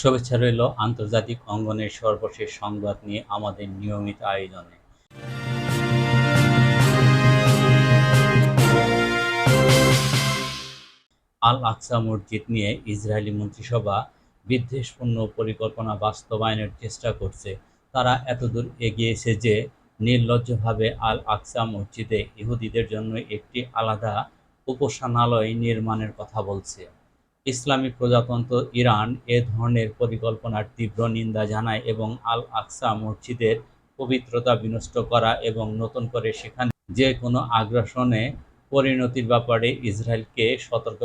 শুভেচ্ছা রইল আন্তর্জাতিক অঙ্গনের সর্বশেষ সংবাদ নিয়ে আমাদের নিয়মিত আয়োজনে। আল আকসা মসজিদ নিয়ে ইসরায়েলি মন্ত্রিসভা বিদ্বেষপূর্ণ পরিকল্পনা বাস্তবায়নের চেষ্টা করছে। তারা এতদূর এগিয়েছে যে নির্লজ্জভাবে আল আকসা মসজিদে ইহুদিদের জন্য একটি আলাদা উপাসনালয় নির্মাণের কথা বলছে। ইসলামী প্রজাতন্ত্র ইরান এ ধরনের পরিকল্পনার তীব্র নিন্দা জানায় এবং আল আকসা মসজিদের পবিত্রতা বিনষ্ট করা এবং নতুন করে সেখানে যে কোনো আগ্রাসনে পরিণতির ব্যাপারে ইসরায়েলকে সতর্ক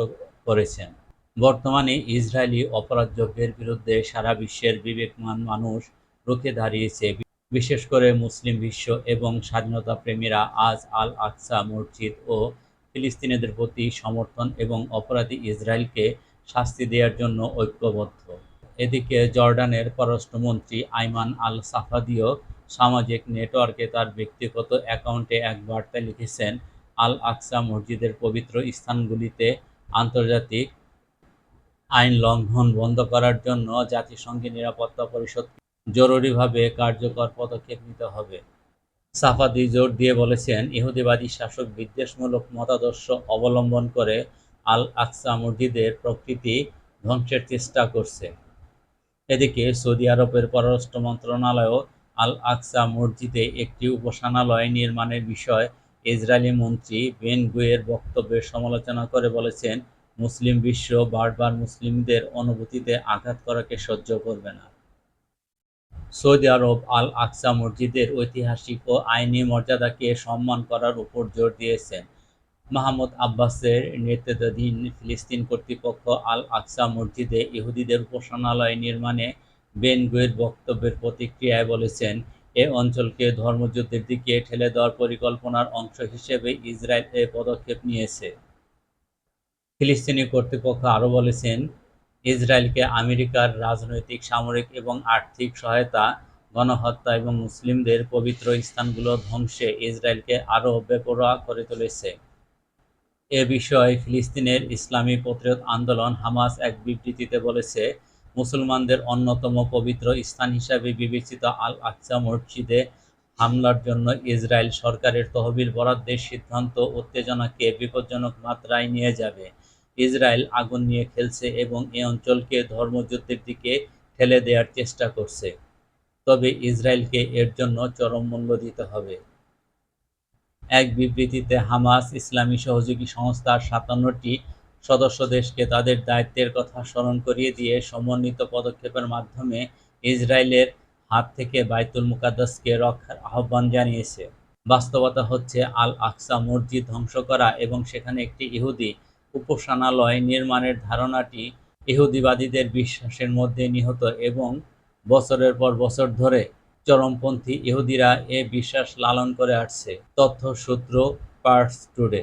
করেছেন। বর্তমানে ইসরায়েলি অপরাধযজ্ঞের বিরুদ্ধে সারা বিশ্বের বিবেকমান মানুষ রুখে দাঁড়িয়েছে। বিশেষ করে মুসলিম বিশ্ব এবং স্বাধীনতা প্রেমীরা আজ আল আকসা মসজিদ ও ফিলিস্তিনিদের প্রতি সমর্থন এবং অপরাধী ইসরায়েলকে শাস্তি দেওয়ার জন্য ঐক্যবদ্ধ। এদিকে জর্ডানের পররাষ্ট্রমন্ত্রী আইমান আল সাফাদিও সামাজিক নেটওয়ার্কে তার ব্যক্তিগত অ্যাকাউন্টে এক বার্তায় লিখেছেন আল আকসা মসজিদের পবিত্র স্থানগুলিতে আন্তর্জাতিক আইন লঙ্ঘন বন্ধ করার জন্য জাতিসংঘের নিরাপত্তা পরিষদ জরুরিভাবে কার্যকর পদক্ষেপ নিতে হবে। সাফাদি জোর দিয়ে বলেছেন, ইহুদিবাদী শাসক বিদ্বেষমূলক মতাদর্শ অবলম্বন করে আল আকসা মসজিদের প্রকৃতি ধ্বংসের চেষ্টা করছে। এদিকে সৌদি আরবের পররাষ্ট্র মন্ত্রণালয়ও আল আকসা মসজিদে একটি উপাসনালয় নির্মাণের বিষয়ে ইসরায়েলি মন্ত্রী বেন গুয়ের বক্তব্যের সমালোচনা করে বলেছেন, মুসলিম বিশ্ব বারবার মুসলিমদের অনুভূতিতে আঘাত করাকে সহ্য করবে না। সৌদি আরব আল আকসা মসজিদের ঐতিহাসিক ও আইনি মর্যাদাকে সম্মান করার উপর জোর দিয়েছেন। মাহমুদ আব্বাসের নেতৃত্বাধীন ফিলিস্তিন কর্তৃপক্ষ আল আকসা মসজিদে ইহুদিদের উপাসনালয় নির্মাণে বেন গুয়ের বক্তব্যের প্রতিক্রিয়ায় বলেছেন, এ অঞ্চলকে ধর্মযুদ্ধের দিকে ঠেলে দেওয়ার পরিকল্পনার অংশ হিসেবে ইসরায়েল এ পদক্ষেপ নিয়েছে। ফিলিস্তিনি কর্তৃপক্ষ আরও বলেছেন, ইসরায়েলকে আমেরিকার রাজনৈতিক, সামরিক এবং আর্থিক সহায়তা, গণহত্যা এবং মুসলিমদের পবিত্র স্থানগুলো ধ্বংসে ইসরায়েলকে আরও বেপরোয়া করে তুলেছে। এ বিষয়ে ফিলিস্তিনের ইসলামী প্রতিরোধ আন্দোলন হামাস এক বিবৃতিতে বলেছে, মুসলমানদের অন্যতম পবিত্র স্থান হিসাবে বিবেচিত আল আকসা মসজিদে হামলার জন্য ইসরায়েল সরকারের তহবিল বরাদ্দের সিদ্ধান্ত উত্তেজনাকে বিপজ্জনক মাত্রায় নিয়ে যাবে। ইসরায়েল আগুন নিয়ে খেলছে এবং এ অঞ্চলকে ধর্মযুদ্ধের দিকে ঠেলে দেওয়ার চেষ্টা করছে। তবে ইসরায়েলকে এর জন্য চরম মূল্য দিতে হবে। এক বিবৃতিতে হামাস ইসলামী সহযোগী সংস্থার সাতান্নটি সদস্য দেশকে তাদের দায়িত্বের কথা স্মরণ করিয়ে দিয়ে সমন্বিত পদক্ষেপের মাধ্যমে ইসরায়েলের হাত থেকে বাইতুল মুকাদ্দাসকে রক্ষার আহ্বান জানিয়েছে। বাস্তবতা হচ্ছে আল আকসা মসজিদ ধ্বংস করা এবং সেখানে একটি ইহুদি উপাসনালয় নির্মাণের ধারণাটি ইহুদিবাদীদের বিশ্বাসের মধ্যে নিহত এবং বছরের পর বছর ধরে চরমপন্থী ইহুদিরা এ বিশ্বাস লালন করে আসছে। তথ্য সূত্র পার্স টুডে।